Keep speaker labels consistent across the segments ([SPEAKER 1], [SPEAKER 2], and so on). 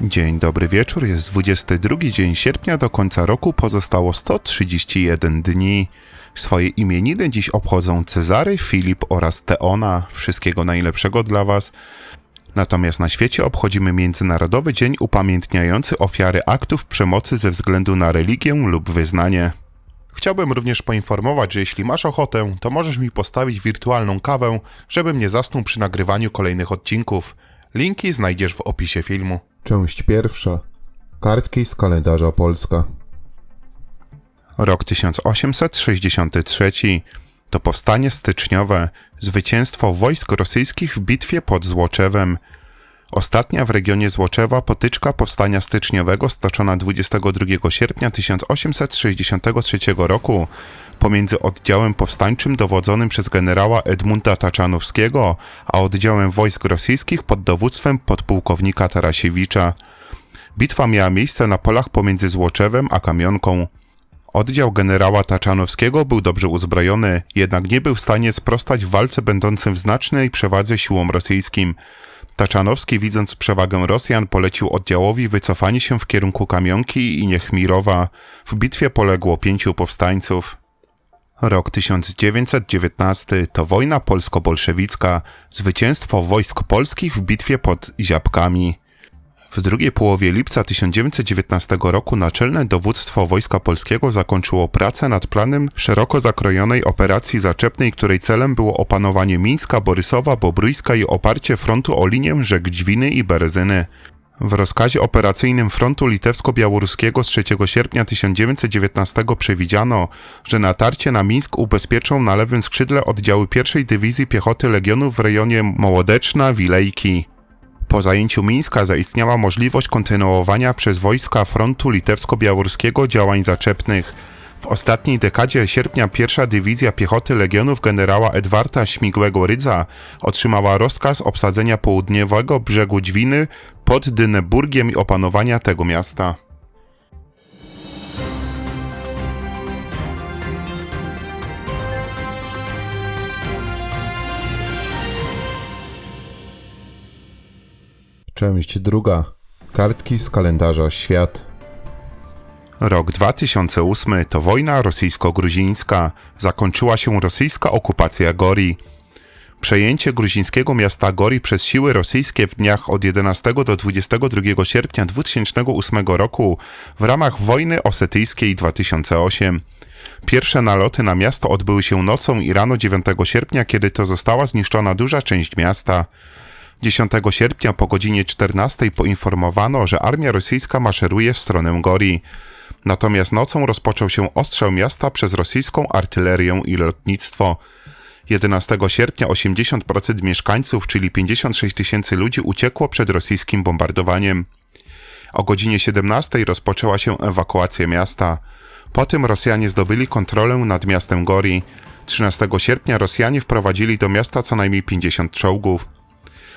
[SPEAKER 1] Dzień dobry wieczór, jest 22 dzień sierpnia, do końca roku pozostało 131 dni. Swoje imieniny dziś obchodzą Cezary, Filip oraz Teona. Wszystkiego najlepszego dla Was. Natomiast na świecie obchodzimy Międzynarodowy Dzień upamiętniający ofiary aktów przemocy ze względu na religię lub wyznanie. Chciałbym również poinformować, że jeśli masz ochotę, to możesz mi postawić wirtualną kawę, żebym nie zasnął przy nagrywaniu kolejnych odcinków. Linki znajdziesz w opisie filmu.
[SPEAKER 2] Część pierwsza. Kartki z kalendarza Polska.
[SPEAKER 1] Rok 1863 to powstanie styczniowe, zwycięstwo wojsk rosyjskich w bitwie pod Złoczewem. Ostatnia w regionie Złoczewa potyczka powstania styczniowego stoczona 22 sierpnia 1863 roku pomiędzy oddziałem powstańczym dowodzonym przez generała Edmunda Taczanowskiego, a oddziałem wojsk rosyjskich pod dowództwem podpułkownika Tarasiewicza. Bitwa miała miejsce na polach pomiędzy Złoczewem a Kamionką. Oddział generała Taczanowskiego był dobrze uzbrojony, jednak nie był w stanie sprostać walce będącym w znacznej przewadze siłom rosyjskim. Taczanowski, widząc przewagę Rosjan, polecił oddziałowi wycofanie się w kierunku Kamionki i Niechmirowa. W bitwie poległo pięciu powstańców. Rok 1919 to wojna polsko-bolszewicka, zwycięstwo wojsk polskich w bitwie pod Ziapkami. W drugiej połowie lipca 1919 roku Naczelne Dowództwo Wojska Polskiego zakończyło pracę nad planem szeroko zakrojonej operacji zaczepnej, której celem było opanowanie Mińska, Borysowa, Bobrójska i oparcie frontu o linię rzek Dźwiny i Berezyny. W rozkazie operacyjnym frontu litewsko-białoruskiego z 3 sierpnia 1919 przewidziano, że natarcie na Mińsk ubezpieczą na lewym skrzydle oddziały pierwszej Dywizji Piechoty Legionów w rejonie Mołodeczna, Wilejki. Po zajęciu Mińska zaistniała możliwość kontynuowania przez wojska frontu litewsko-białoruskiego działań zaczepnych. W ostatniej dekadzie sierpnia pierwsza dywizja piechoty legionów generała Edwarda Śmigłego Rydza otrzymała rozkaz obsadzenia południowego brzegu Dźwiny pod Dyneburgiem i opanowania tego miasta.
[SPEAKER 2] Część druga. Kartki z kalendarza Świat.
[SPEAKER 1] Rok 2008 to wojna rosyjsko-gruzińska. Zakończyła się rosyjska okupacja Gori. Przejęcie gruzińskiego miasta Gori przez siły rosyjskie w dniach od 11 do 22 sierpnia 2008 roku w ramach wojny osetyjskiej 2008. Pierwsze naloty na miasto odbyły się nocą i rano 9 sierpnia, kiedy to została zniszczona duża część miasta. 10 sierpnia po godzinie 14 poinformowano, że armia rosyjska maszeruje w stronę Gori. Natomiast nocą rozpoczął się ostrzał miasta przez rosyjską artylerię i lotnictwo. 11 sierpnia 80% mieszkańców, czyli 56 tysięcy ludzi, uciekło przed rosyjskim bombardowaniem. O godzinie 17 rozpoczęła się ewakuacja miasta. Po tym Rosjanie zdobyli kontrolę nad miastem Gori. 13 sierpnia Rosjanie wprowadzili do miasta co najmniej 50 czołgów.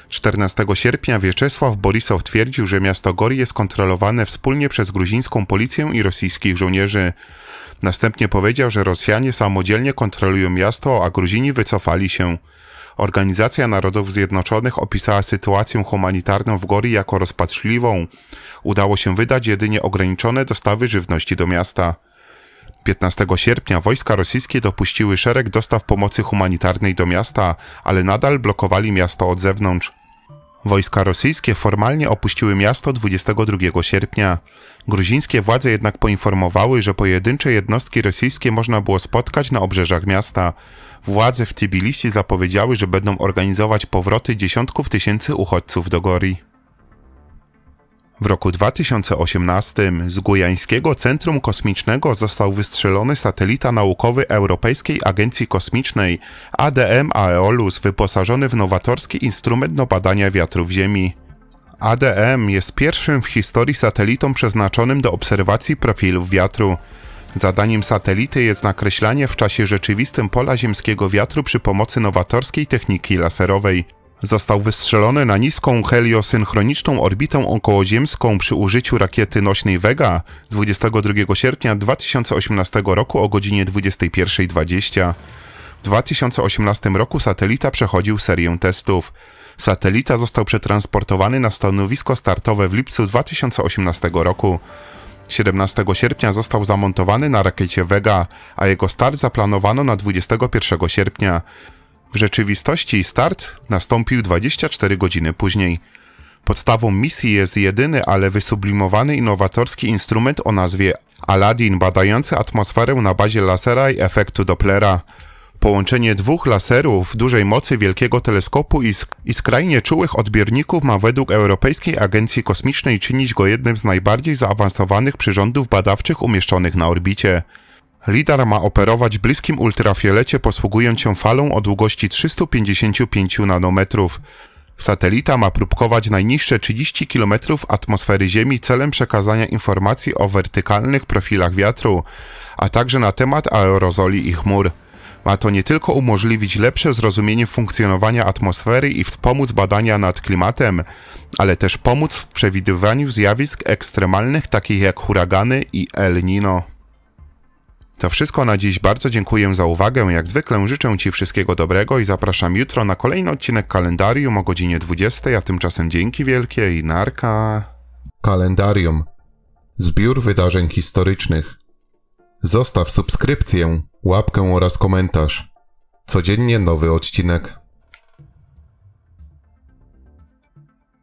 [SPEAKER 1] 14 sierpnia Wieczesław Borisow twierdził, że miasto Gori jest kontrolowane wspólnie przez gruzińską policję i rosyjskich żołnierzy. Następnie powiedział, że Rosjanie samodzielnie kontrolują miasto, a Gruzini wycofali się. Organizacja Narodów Zjednoczonych opisała sytuację humanitarną w Gori jako rozpaczliwą. Udało się wydać jedynie ograniczone dostawy żywności do miasta. 15 sierpnia wojska rosyjskie dopuściły szereg dostaw pomocy humanitarnej do miasta, ale nadal blokowali miasto od zewnątrz. Wojska rosyjskie formalnie opuściły miasto 22 sierpnia. Gruzińskie władze jednak poinformowały, że pojedyncze jednostki rosyjskie można było spotkać na obrzeżach miasta. Władze w Tbilisi zapowiedziały, że będą organizować powroty dziesiątków tysięcy uchodźców do Gori. W roku 2018 z Gujańskiego Centrum Kosmicznego został wystrzelony satelita naukowy Europejskiej Agencji Kosmicznej ADM Aeolus wyposażony w nowatorski instrument do badania wiatrów Ziemi. ADM jest pierwszym w historii satelitą przeznaczonym do obserwacji profilów wiatru. Zadaniem satelity jest nakreślanie w czasie rzeczywistym pola ziemskiego wiatru przy pomocy nowatorskiej techniki laserowej. Został wystrzelony na niską heliosynchroniczną orbitę okołoziemską przy użyciu rakiety nośnej Vega 22 sierpnia 2018 roku o godzinie 21.20. W 2018 roku satelita przechodził serię testów. Satelita został przetransportowany na stanowisko startowe w lipcu 2018 roku. 17 sierpnia został zamontowany na rakiecie Vega, a jego start zaplanowano na 21 sierpnia. W rzeczywistości start nastąpił 24 godziny później. Podstawą misji jest jedyny, ale wysublimowany innowatorski instrument o nazwie Aladdin, badający atmosferę na bazie lasera i efektu Dopplera. Połączenie dwóch laserów dużej mocy wielkiego teleskopu i, sk- i skrajnie czułych odbiorników ma według Europejskiej Agencji Kosmicznej czynić go jednym z najbardziej zaawansowanych przyrządów badawczych umieszczonych na orbicie. LIDAR ma operować bliskim ultrafiolecie posługując się falą o długości 355 nanometrów. Satelita ma próbkować najniższe 30 km atmosfery Ziemi celem przekazania informacji o wertykalnych profilach wiatru, a także na temat aerozoli i chmur. Ma to nie tylko umożliwić lepsze zrozumienie funkcjonowania atmosfery i wspomóc badania nad klimatem, ale też pomóc w przewidywaniu zjawisk ekstremalnych takich jak huragany i El Nino. To wszystko na dziś. Bardzo dziękuję za uwagę. Jak zwykle życzę Ci wszystkiego dobrego i zapraszam jutro na kolejny odcinek kalendarium o godzinie 20, a tymczasem dzięki wielkie i narka.
[SPEAKER 2] Kalendarium. Zbiór wydarzeń historycznych. Zostaw subskrypcję, łapkę oraz komentarz. Codziennie nowy odcinek.